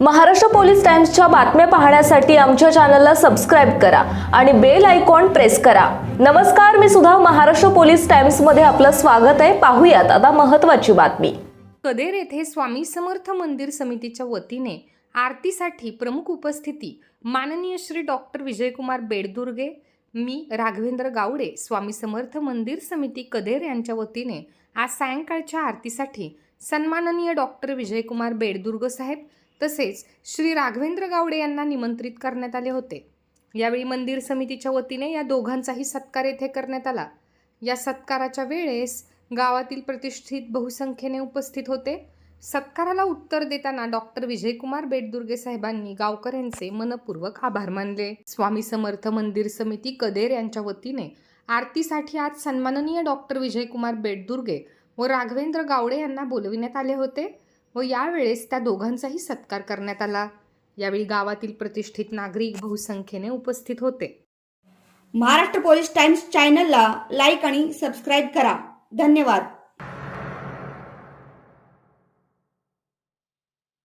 Maharashtra police टाइम्सच्या बातम्या पाहण्यासाठी आमच्या चॅनलला सबस्क्राईब करा आणि बेल आयकॉन प्रेस करा. नमस्कार मी सुद्धा महाराष्ट्र पोलीस टाइम्समध्ये आपलं स्वागत आहे. पाहूयात आता महत्त्वाची बातमी. कदेर येथे स्वामी समर्थ मंदिर समितीच्या वतीने आरतीसाठी प्रमुख उपस्थिती माननीय श्री डॉक्टर विजयकुमार बेडदुर्गे मी राघवेंद्र गावडे स्वामी समर्थ मंदिर समिती कदेर यांच्या वतीने आज सायंकाळच्या आरतीसाठी सन्माननीय डॉक्टर विजयकुमार बेडदुर्ग साहेब तसेच श्री राघवेंद्र गावडे यांना निमंत्रित करण्यात आले होते. यावेळी मंदिर समितीच्या वतीने या दोघांचाही सत्कार येथे करण्यात आला. या सत्काराच्या वेळेस गावातील प्रतिष्ठित बहुसंख्येने उपस्थित होते. सत्काराला उत्तर देताना डॉक्टर विजयकुमार बेटदुर्गे साहेबांनी गावकऱ्यांचे मनपूर्वक आभार मानले. स्वामी समर्थ मंदिर समिती कदेर यांच्या वतीने आरतीसाठी आज सन्माननीय डॉक्टर विजयकुमार बेटदुर्गे व राघवेंद्र गावडे यांना बोलविण्यात आले होते. व यावेळेस त्या दोघांचाही सत्कार करण्यात आला. यावेळी गावातील प्रतिष्ठित नागरिक बहुसंख्येने उपस्थित होते. महाराष्ट्र पोलीस टाइम्स चॅनलला लाईक आणि सबस्क्राईब करा. धन्यवाद.